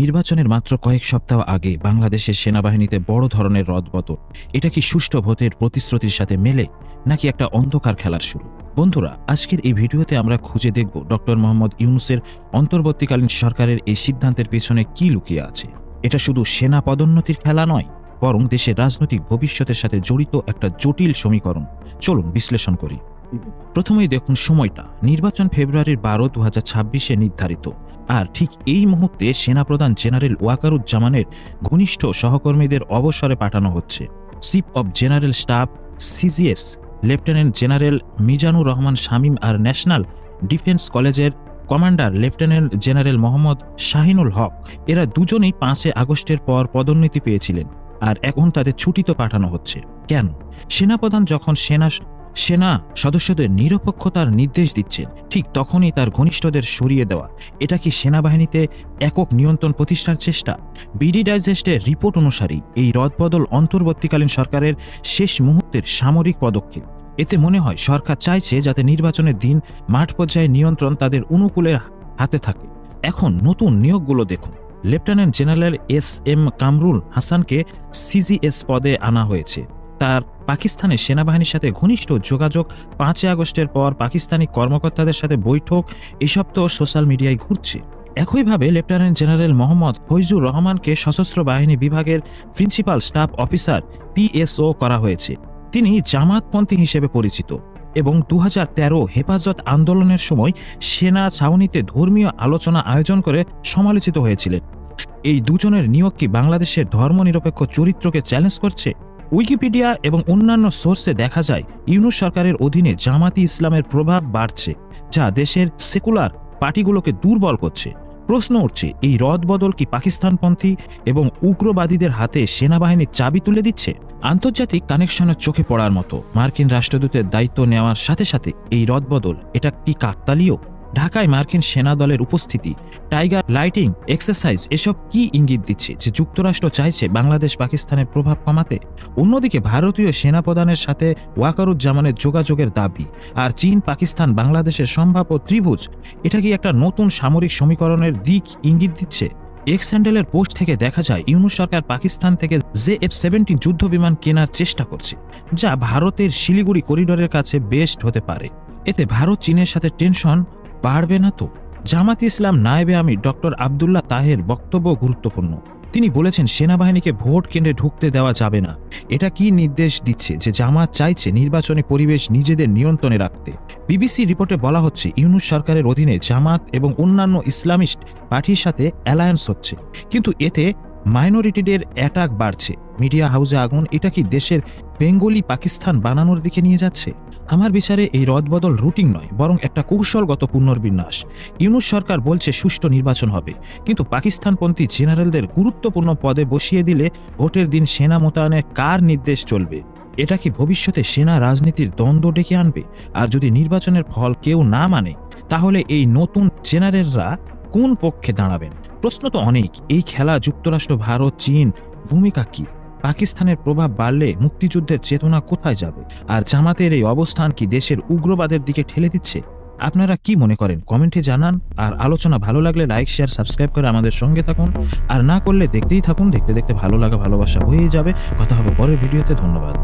নির্বাচনের মাত্র কয়েক সপ্তাহ আগে বাংলাদেশের সেনাবাহিনীতে বড় ধরনের রদবদল। এটা কি সুষ্ঠু ভোটের প্রতিশ্রুতির সাথে মেলে, নাকি একটা অন্ধকার খেলার শুরু? বন্ধুরা, আজকের এই ভিডিওতে আমরা খুঁজে দেখব ডক্টর মোহাম্মদ ইউনুসের অন্তর্বর্তীকালীন সরকারের এই সিদ্ধান্তের পেছনে কি লুকিয়ে আছে। এটা শুধু সেনা পদোন্নতির খেলা নয়, বরং দেশের রাজনৈতিক ভবিষ্যতের সাথে জড়িত একটা জটিল সমীকরণ। চলুন বিশ্লেষণ করি। প্রথমেই দেখুন সময়টা। নির্বাচন ফেব্রুয়ারির বারো দু হাজার নির্ধারিত। আর ঠিক এই মুহূর্তে সেনাপ্রধান জেনারেল ওয়াকারুজ্জামানের ঘনিষ্ঠ সহকর্মীদের অবসরে পাঠানো হচ্ছে। Chief of general staff CGS, lieutenant general Mizanur Rahman Shamim R national defence কলেজের commander lieutenant general Mohammad Shahinul Haque. এরা দুজনেই পাঁচে আগস্টের পর পদোন্নতি পেয়েছিলেন আর এখন তাদের ছুটিতে পাঠানো হচ্ছে। কেন? সেনাপ্রধান যখন সেনা সেনা সদস্যদের নিরপেক্ষতার নির্দেশ দিচ্ছেন। ঠিক তখনই তার ঘনিষ্ঠদের সরিয়ে দেওয়া। এটা কি সেনাবাহিনীতে একক নিয়ন্ত্রণ প্রতিষ্ঠার চেষ্টা? বিডি ডাইজেস্টের রিপোর্ট অনুসারেই এই রদবদল অন্তর্বর্তীকালীন সরকারের শেষ মুহূর্তের সামরিক পদক্ষেপ। এতে মনে হয় সরকার চাইছে যাতে নির্বাচনের দিন মাঠ পর্যায়ে নিয়ন্ত্রণ তাদের অনুকূলের হাতে থাকে। এখন নতুন নিয়োগগুলো দেখুন। Lieutenant general S M Kamrul হাসানকে সিজিএস পদে আনা হয়েছে। তার পাকিস্তানের সেনাবাহিনীর সাথে ঘনিষ্ঠ যোগাযোগ, পাঁচই আগস্টের পর পাকিস্তানি কর্মকর্তাদের সাথে বৈঠক, এসব তো সোশ্যাল মিডিয়ায় ঘুরছে। একইভাবে লেফটেন্যান্ট জেনারেল মোহাম্মদ ফৈজুর রহমানকে সশস্ত্র বাহিনী বিভাগের প্রিন্সিপাল স্টাফ অফিসার পিএসও করা হয়েছে। তিনি জামাতপন্থী হিসেবে পরিচিত এবং দু হাজার তেরো হেফাজত আন্দোলনের সময় সেনা ছাউনিতে ধর্মীয় আলোচনা আয়োজন করে সমালোচিত হয়েছিলেন। এই দুজনের নিয়োগ কি বাংলাদেশের ধর্মনিরপেক্ষ চরিত্রকে চ্যালেঞ্জ করছে? উইকিপিডিয়া এবং অন্যান্য সোর্সে দেখা যায় ইউনুস সরকারের অধীনে জামাতি ইসলামের প্রভাব বাড়ছে, যা দেশের সেকুলার পার্টিগুলোকে দুর্বল করছে। প্রশ্ন উঠছে, এই রদবদল কি পাকিস্তানপন্থী এবং উগ্রবাদীদের হাতে সেনাবাহিনীর চাবি তুলে দিচ্ছে? আন্তর্জাতিক কানেকশনের চোখে পড়ার মতো মার্কিন রাষ্ট্রদূতের দায়িত্ব নেওয়ার সাথে সাথে এই রদবদল, এটা কি কাকতালীয়? ঢাকায় মার্কিন সেনা দলের উপস্থিতি, টাইগার লাইটিং, এক্সারসাইজ, এসব কি ইঙ্গিত দিচ্ছে যে যুক্তরাষ্ট্র চাইছে বাংলাদেশ পাকিস্তানের প্রভাব কমাতে? অন্যদিকে ভারতীয় সেনাপ্রধানের সাথে ওয়াকারুজ্জামানের যোগাযোগের দাবি, আর চীন, পাকিস্তান, বাংলাদেশের সম্ভাব্য ত্রিভুজ, এটা কি একটা নতুন সামরিক সমীকরণের দিক ইঙ্গিত দিচ্ছে? এক্স পোস্ট থেকে দেখা যায়, ইউনুস সরকার পাকিস্তান থেকে জে এফ সেভেন্টিন যুদ্ধ বিমান কেনার চেষ্টা করছে, যা ভারতের শিলিগুড়ি করিডোরের কাছে বেস্ট হতে পারে। এতে ভারত, চীনের সাথে টেনশন বাড়বে না তো? জামাত ইসলাম নায়েবে আমি ডক্টর আবদুল্লাহ তাহের বক্তব্য গুরুত্বপূর্ণ। তিনি বলেছেন, সেনাবাহিনীকে ভোট কেন্দ্রে ঢুকতে দেওয়া যাবে না। এটা কি নির্দেশ দিচ্ছে যে জামাত চাইছে নির্বাচনী পরিবেশ নিজেদের নিয়ন্ত্রণে রাখতে? বিবিসি রিপোর্টে বলা হচ্ছে, ইউনুস সরকারের অধীনে জামাত এবং অন্যান্য ইসলামিস্ট পার্টির সাথে অ্যালায়েন্স হচ্ছে। কিন্তু এতে মাইনরিটিদের অ্যাটাক বাড়ছে। মিডিয়া হাউসে আগুন, এটা কি দেশের বেঙ্গলি পাকিস্তান বানানোর দিকে নিয়ে যাচ্ছে? আমার বিচারে এই রদবদল রুটিন নয়, বরং একটা কৌশলগত পুনর্বিন্যাস। ইউনুস সরকার বলছে সুষ্ঠু নির্বাচন হবে, কিন্তু পাকিস্তানপন্থী জেনারেলদের গুরুত্বপূর্ণ পদে বসিয়ে দিলে ভোটের দিন সেনা মোতায়েনের কার নির্দেশ চলবে? এটা কি ভবিষ্যতে সেনা রাজনীতির দ্বন্দ্ব ডেকে আনবে? আর যদি নির্বাচনের ফল কেউ না মানে তাহলে এই নতুন জেনারেলরা কোন পক্ষে দাঁড়াবেন? প্রশ্ন তো অনেক, এই খেলা যুক্তরাষ্ট্র, ভারত, চীন, ভূমিকা কি? পাকিস্তানের প্রভাব বাড়লে মুক্তিযুদ্ধের চেতনা কোথায় যাবে? আর জামাতের এই অবস্থান কি দেশের উগ্রবাদের দিকে ঠেলে দিচ্ছে? আপনারা কি মনে করেন? কমেন্টে জানান, আর আলোচনা ভালো লাগলে লাইক, শেয়ার, সাবস্ক্রাইব করে আমাদের সঙ্গে থাকুন। আর না করলে দেখতেই থাকুন, দেখতে দেখতে ভালো লাগা, ভালোবাসা হয়েই যাবে। কথা হবে পরের ভিডিওতে, ধন্যবাদ।